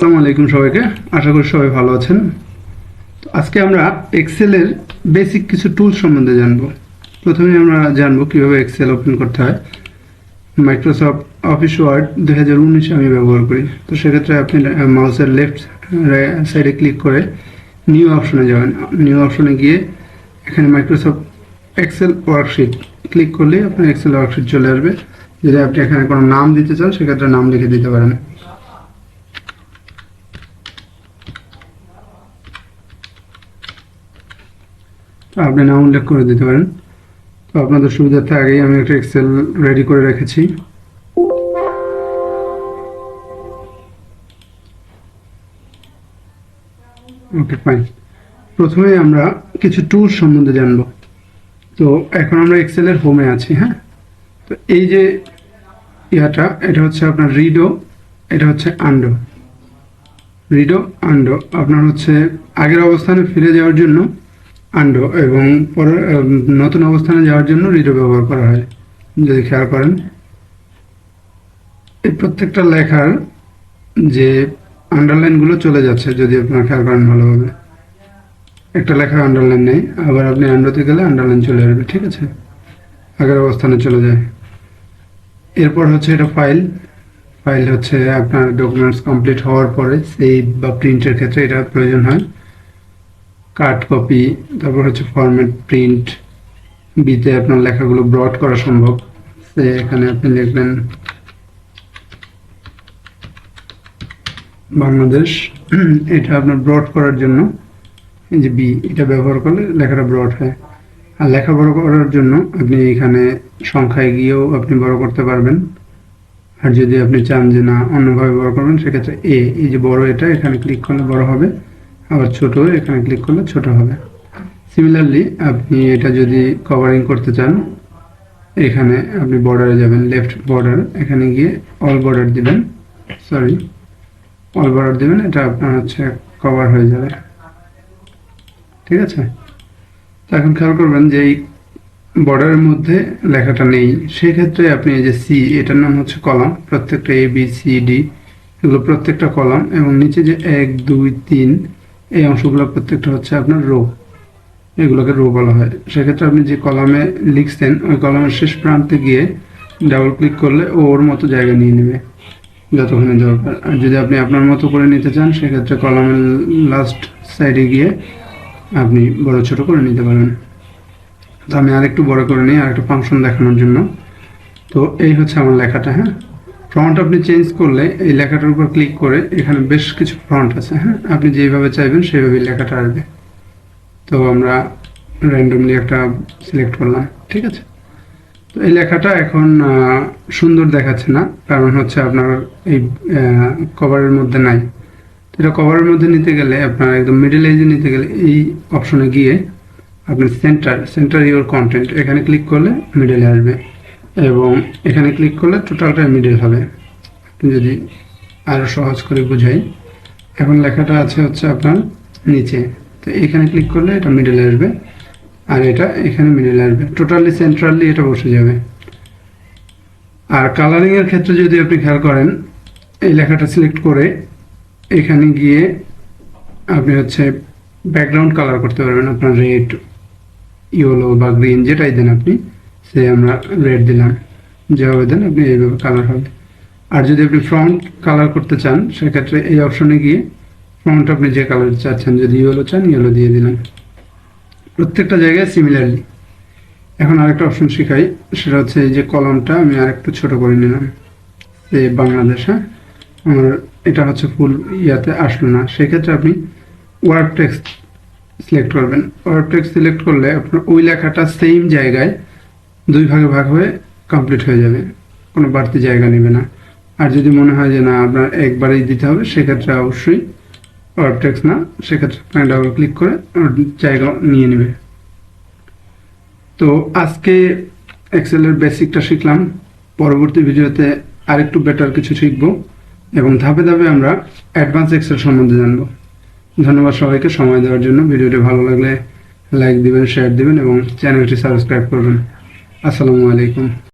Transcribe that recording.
আসসালামু আলাইকুম সবাইকে। আশা করি সবাই ভালো আছেন। তো আজকে আমরা এক্সেলের বেসিক কিছু টুল সম্বন্ধে জানব। প্রথমে আমরা জানব কীভাবে এক্সেল ওপেন করতে হয়। মাইক্রোসফট অফিস ওয়ার্ড দুই হাজার উনিশে আমি ব্যবহার করি। তো সেক্ষেত্রে আপনি মাউসের লেফট সাইডে ক্লিক করে নিউ অপশনে যাবেন। নিউ অপশনে গিয়ে এখানে মাইক্রোসফট এক্সেল ওয়ার্কশিট ক্লিক করলে আপনার এক্সেল ওয়ার্কশিট চলে আসবে। যদি আপনি এখানে কোনো নাম দিতে চান, সেক্ষেত্রে নাম লিখে দিতে পারেন। আপনি নাম উল্লেখ করে দিতে পারেন। তো আপনাদের সুবিধার্থে আগেই আমি একটা এক্সেল রেডি করে রেখেছি। ওকে ফাইন প্রথমে আমরা কিছু টুল সম্বন্ধে জানব। তো এখন আমরা এক্সেলের হোমে আছি হ্যাঁ? তো এই যে ইয়াটা, এটা হচ্ছে আপনার রিডো এটা হচ্ছে আন্ডো রিডো আন্ডো আপনার হচ্ছে আগের অবস্থানে ফিরে যাওয়ার জন্য আন্ডো এবং নতুন অবস্থানে যাওয়ার জন্য রিডো ব্যবহার করা হয়। যদি খেয়াল করেন। এই প্রত্যেকটা লেখার যে আন্ডারলাইনগুলো চলে যাচ্ছে, যদি আপনার খেয়াল করেন ভালোভাবে। একটা লেখা আন্ডারলাইন নেই, আবার আপনি আন্ডোতে গেলে আন্ডারলাইন চলে আসবে, ঠিক আছে? আগের অবস্থানে চলে যায়। এরপর হচ্ছে এটা ফাইল ফাইল হচ্ছে আপনার ডকুমেন্টস কমপ্লিট হওয়ার পরে সেই বা প্রিন্টের ক্ষেত্রে এটা প্রয়োজন হয়। কাট কপি, তারপর হচ্ছে ফরম্যাট প্রিন্ট বিতে আপনার লেখাগুলো ব্রড করা সম্ভব। সে এখানে আপনি লিখবেন বাংলাদেশ, এটা আপনার ব্রড করার জন্য, এই যে বি এটা ব্যবহার করলে লেখাটা ব্রড হয়। আর লেখা বড় করার জন্য আপনি এখানে সংখ্যায় গিয়েও আপনি বড় করতে পারবেন। আর যদি আপনি চান যে না, অন্যভাবে বড় করবেন, সেক্ষেত্রে এ এই যে বড় এটা, এখানে ক্লিক করলে বড় হবে। আবার ছোট এখানে ক্লিক করলে ছোট হবে। সিমিলারলি আপনি এটা যদি কভারিং করতে চান, এখানে আপনি বর্ডারে যাবেন লেফট বর্ডার এখানে গিয়ে অল বর্ডার দিবেন সরি অল বর্ডার দিবেন, এটা আপনার হচ্ছে কভার হয়ে যাবে। ঠিক আছে? তো এখন খেয়াল করবেন যে এই বর্ডারের মধ্যে লেখাটা নেই। সেই ক্ষেত্রে আপনি এই যে সি এটার নাম হচ্ছে কলাম প্রত্যেকটা এ বি সি ডি এগুলো প্রত্যেকটা কলাম এবং নিচে যে এক, দুই, তিন এই অংশগুলো প্রত্যেকটা হচ্ছে আপনার রো এগুলোকে রো বলা হয়। সেক্ষেত্রে আপনি যে কলামে লিখছেন, ওই কলামের শেষ প্রান্তে গিয়ে ডাবল ক্লিক করলে ও ওর মতো জায়গা নিয়ে নেবে যতক্ষণে দরকার। আর যদি আপনি আপনার মতো করে নিতে চান, সেক্ষেত্রে কলামের লাস্ট সাইডে গিয়ে আপনি বড় ছোট করে নিতে পারেন। তো আমি আরেকটু বড় করে নিই আর আরেকটু ফাংশন দেখানোর জন্য। তো এই হচ্ছে আমার লেখাটা হ্যাঁ? ফ্রন্ট আপনি চেঞ্জ করলে এই লেখাটার উপর ক্লিক করে এখানে বেশ কিছু ফ্রন্ট আছে হ্যাঁ? আপনি যেভাবে চাইবেন সেইভাবেই লেখাটা আসবে। তো আমরা র্যান্ডমলি একটা সিলেক্ট করলাম, ঠিক আছে? তো এই লেখাটা এখন সুন্দর দেখাচ্ছে না, কারণ হচ্ছে আপনার এই কভারের মধ্যে নাই। এটা কভারের মধ্যে নিতে গেলে আপনার একদম মিডল এজে নিতে গেলে এই অপশনে গিয়ে আপনি সেন্টার সেন্টার ইউর কন্টেন্ট এখানে ক্লিক করলে মিডলে আসবে। এবং এখানে ক্লিক করলে টোটালটা মিডল হবে। যদি আরও সহজ করে বুঝাই, এখন লেখাটা আছে হচ্ছে আপনার নিচে। তো এখানে ক্লিক করলে এটা মিডলে আসবে, আর এটা এখানে মিডলে আসবে। টোটালি সেন্ট্রালি এটা বসে যাবে। আর কালারিংয়ের ক্ষেত্রে যদি আপনি খেয়াল করেন, এই লেখাটা সিলেক্ট করে এখানে গিয়ে আপনি হচ্ছে ব্যাকগ্রাউন্ড কালার করতে পারবেন। আপনার রেড ইয়েলো বা গ্রিন যেটাই দেন আপনি। সে আমরা রেড দিলাম। যেভাবে দেন, আপনি এইভাবে কালার হবে। আর যদি আপনি ফ্রন্ট কালার করতে চান, সেক্ষেত্রে এই অপশনে গিয়ে ফ্রন্ট আপনি যে কালার চাচ্ছেন, যদি ইয়েলো চান ইয়েলো দিয়ে দিলাম। প্রত্যেকটা জায়গায় সিমিলারলি এখন আরেকটা অপশন শিখাই, সেটা হচ্ছে এই যে কলমটা, আমি আরেকটু ছোট করে নিলাম। এই বাংলাদেশ হ্যাঁ? আমার এটা হচ্ছে ফুল ইয়াতে আসলো না। সেক্ষেত্রে আপনি ওয়ার্ড টেক্সট সিলেক্ট করবেন। ওয়ার্ড টেক্সট সিলেক্ট করলে আপনার ওই লেখাটা সেম জায়গায় দুই ভাগে ভাগ হয়ে কমপ্লিট হয়ে যাবে। কোনো বাড়তি জায়গা নেবে না। আর যদি মনে হয় যে না, আপনার একবারেই দিতে হবে, সেক্ষেত্রে অবশ্যই ওয়ার্ড টেক্সট না, সেক্ষেত্রে আপনি ডাবল ক্লিক করে জায়গা নিয়ে নেবে। তো আজকে এক্সেলের বেসিকটা শিখলাম। পরবর্তী ভিডিওতে আরেকটু বেটার কিছু শিখব এবং ধাপে ধাপে আমরা অ্যাডভান্স এক্সেল সম্বন্ধে জানব। ধন্যবাদ সবাইকে সময় দেওয়ার জন্য। ভিডিওটি ভালো লাগলে লাইক দিবেন শেয়ার দিবেন এবং চ্যানেলটি সাবস্ক্রাইব করবেন। আসসালামু আলাইকুম।